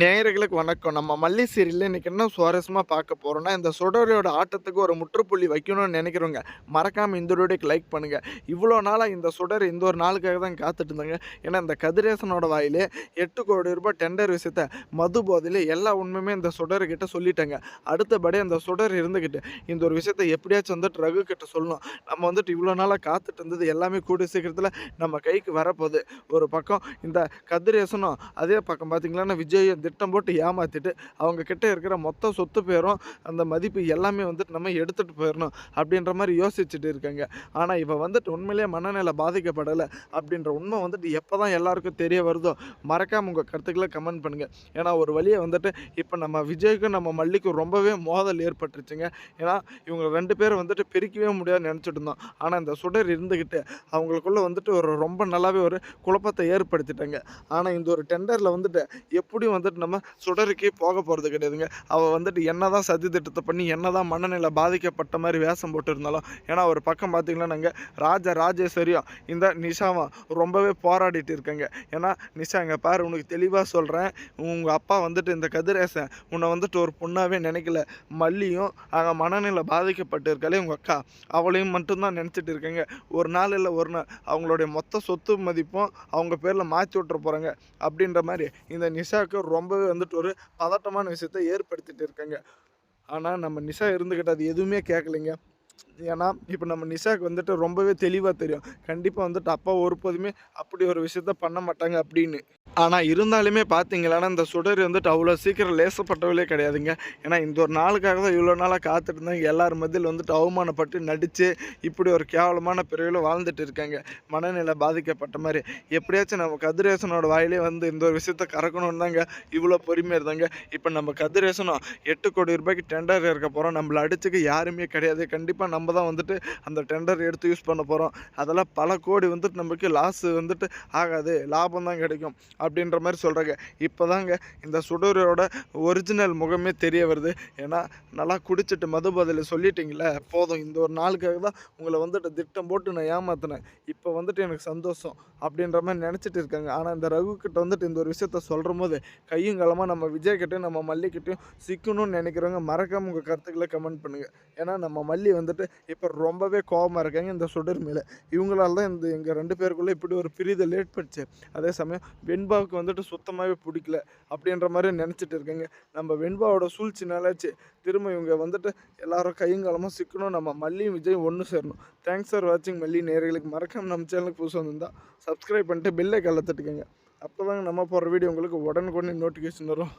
நேயர்களுக்கு வணக்கம். நம்ம மல்லி சீரியலில் இன்றைக்கி என்ன சுவாரஸ்யமாக பார்க்க போகிறோன்னா இந்த சுடரோட ஆட்டத்துக்கு ஒரு முற்றுப்புள்ளி வைக்கணும்னு நினைக்கிறவங்க மறக்காமல் இந்த வீடியோக்கு லைக் பண்ணுங்கள் இவ்வளோ நாளாக இந்த சுடர் இந்த ஒரு நாளுக்காக தான் காத்துட்டு இருந்தாங்க. ஏன்னா இந்த கதிரேசனோட வாயிலே எட்டு கோடி ரூபாய் டெண்டர் விஷயத்த மது போதையில் எல்லா உண்மையுமே இந்த சுடர்கிட்ட சொல்லிட்டாங்க. அடுத்தபடி அந்த சுடர் இருந்துக்கிட்டு இந்த ஒரு விஷயத்த எப்படியாச்சும் வந்துட்டு ரகு கிட்ட சொல்லணும். நம்ம வந்துட்டு இவ்வளோ நாளாக காத்துட்டு இருந்தது எல்லாமே கூடிய சீக்கிரத்தில் நம்ம கைக்கு வரப்போகுது. ஒரு பக்கம் இந்த கதிரேசனும் அதே பக்கம் பார்த்தீங்களன்னா விஜய் திட்டம் போட்டு ஏமாற்றிட்டு அவங்கக்கிட்ட இருக்கிற மொத்த சொத்து பேரும் அந்த மதிப்பு எல்லாமே வந்துட்டு நம்ம எடுத்துகிட்டு போயிடணும் அப்படின்ற மாதிரி யோசிச்சுட்டு இருக்காங்க. ஆனால் இப்போ வந்துட்டு உண்மையிலேயே மனநிலை பாதிக்கப்படலை அப்படின்ற உண்மை வந்துட்டு எப்போ தான் எல்லாருக்கும் தெரிய வருதோ மறக்காமல் உங்கள் கருத்துக்களை கமெண்ட் பண்ணுங்கள் ஏன்னா ஒரு வழியை வந்துட்டு இப்போ நம்ம விஜய்க்கும் நம்ம மல்லிக்கும் ரொம்பவே மோதல் ஏற்பட்டுருச்சுங்க. ஏன்னா இவங்க ரெண்டு பேரும் வந்துட்டு பிரிக்கவே முடியாதுன்னு நினச்சிட்டு இருந்தோம். ஆனால் இந்த சுடர் இருந்துக்கிட்டு அவங்களுக்குள்ள வந்துட்டு ஒரு ரொம்ப நல்லாவே ஒரு குழப்பத்தை ஏற்படுத்திட்டாங்க. ஆனால் இந்த ஒரு டெண்டரில் வந்துட்டு எப்படியும் வந்துட்டு நம்ம சுடருக்கே போக போகிறது கிடையாதுங்க. அவள் வந்துட்டு என்ன தான் சதி திட்டத்தை பண்ணி என்ன தான் மனநிலை பாதிக்கப்பட்ட மாதிரி வேஷம் போட்டிருந்தாலும் ஏன்னா ஒரு பக்கம் பார்த்திங்கன்னா நாங்கள் ராஜா ராஜேஸ்வரியும் இந்த நிஷாவும் ரொம்பவே போராடிட்டு இருக்காங்க. ஏன்னா நிஷா இங்கே பாரு உனக்கு தெளிவாக சொல்கிறேன் உங்கள் அப்பா வந்துட்டு இந்த கதிரேசன் உன்னை வந்துட்டு ஒரு பொண்ணாகவே நினைக்கல. மல்லியும் அங்கே மனநிலை பாதிக்கப்பட்டு இருக்காளே உங்கள் அக்கா. அவளையும் மட்டும்தான் நினச்சிட்டு இருக்காங்க. ஒரு நாள் இல்லை ஒரு நாள் அவங்களுடைய மொத்த சொத்து மதிப்பும் அவங்க பேரில் மாற்றி விட்டுற போகிறாங்க அப்படின்ற மாதிரி இந்த நிஷாவுக்கு ரொம்பவே வந்துட்டு ஒரு பதட்டமான விஷயத்தை ஏற்படுத்திட்டு இருக்காங்க. ஆனால் நம்ம நிஷா இருந்துக்கிட்ட அது எதுவுமே கேட்கலைங்க ஏன்னா இப்போ நம்ம நிஷாக்கு வந்துட்டு ரொம்பவே தெளிவாக தெரியும். கண்டிப்பாக வந்துட்டு அப்பா ஒருபோதுமே அப்படி ஒரு விஷயத்த பண்ண மாட்டாங்க அப்படின்னு. ஆனால் இருந்தாலுமே பார்த்தீங்களான்னா இந்த சுடர் வந்துட்டு அவ்வளோ சீக்கிரம் லேசப்பட்டவளே கிடையாதுங்க. ஏன்னா இந்த ஒரு நாளுக்காக தான் இவ்வளோ நாளாக காத்துட்டு இருந்தாங்க எல்லார் மத்தியில் வந்துட்டு அவமானப்பட்டு நடித்து இப்படி ஒரு கேவலமான பிறவியில் வாழ்ந்துட்டு இருக்காங்க. மனநிலை பாதிக்கப்பட்ட மாதிரி. எப்படியாச்சும் நம்ம கதிரேசனோட வாயிலே வந்து இந்த ஒரு விஷயத்த கறக்கணும்னு தாங்க இவ்வளோ பொறுமையாக இருந்தாங்க. இப்போ நம்ம கதிரேசனம் எட்டு கோடி ரூபாய்க்கு டெண்டர் இருக்க போகிறோம் நம்மளை அடிச்சுக்க யாருமே கிடையாது. கண்டிப்பாக நம்ம தான் வந்துட்டு அந்த டெண்டர் எடுத்து யூஸ் பண்ண போகிறோம் அதெல்லாம் பல கோடி வந்துட்டு நமக்கு லாஸ் வந்துட்டு ஆகாது. லாபம் தான் கிடைக்கும் அப்படின்ற மாதிரி சொல்கிறாங்க இப்போ தாங்க இந்த சுடரோட ஒரிஜினல் முகமே தெரிய வருது. ஏன்னா நல்லா குடிச்சிட்டு மது பதில் சொல்லிட்டீங்களே போதும். இந்த ஒரு நாளுக்காக தான் உங்களை வந்துட்டு திட்டம் போட்டு நான் ஏமாத்தினேன். இப்போ வந்துட்டு எனக்கு சந்தோஷம் அப்படின்ற மாதிரி நினச்சிட்டு இருக்காங்க. ஆனால் இந்த ரகுக்கிட்ட வந்துட்டு இந்த ஒரு விஷயத்த சொல்கிற போது கையும் காலமாக நம்ம விஜய்கிட்டையும் நம்ம மல்லிக்கிட்டையும் சிக்கணும்னு நினைக்கிறவங்க மறக்காம உங்கள் கருத்துக்களை கமெண்ட் பண்ணுங்கள் ஏன்னா நம்ம மல்லி வந்துட்டு இப்போ ரொம்பவே கோபமாக இருக்காங்க இந்த சுடர் மேலே. இவங்களால தான் இந்த எங்கள் ரெண்டு பேருக்குள்ளே இப்படி ஒரு பிரிதல் ஏற்பட்டுச்சு. அதே சமயம் வெண்பாவுக்கு வந்துட்டு சுத்தமாகவே பிடிக்கல அப்படின்ற மாதிரி நினச்சிட்டு இருக்காங்க. நம்ம வெண்பாவோட சூழ்ச்சினாலாச்சு திரும்ப இவங்க வந்துட்டு எல்லாரும் கையங்காலமாக சிக்கணும். நம்ம மல்லியும் விஜய் ஒன்று சேரணும். தேங்க்ஸ் ஃபார் வாட்சிங் மல்லி நேர்களுக்கு மறக்காம நம்ம சேனலுக்கு புதுசாக வந்திருந்தால் சப்ஸ்கிரைப் பண்ணிட்டு பெல்லை கள்ள அப்போ தாங்க நம்ம போகிற வீடியோ உங்களுக்கு உடனுக்குடனே நோட்டிஃபிகேஷன் வரும்.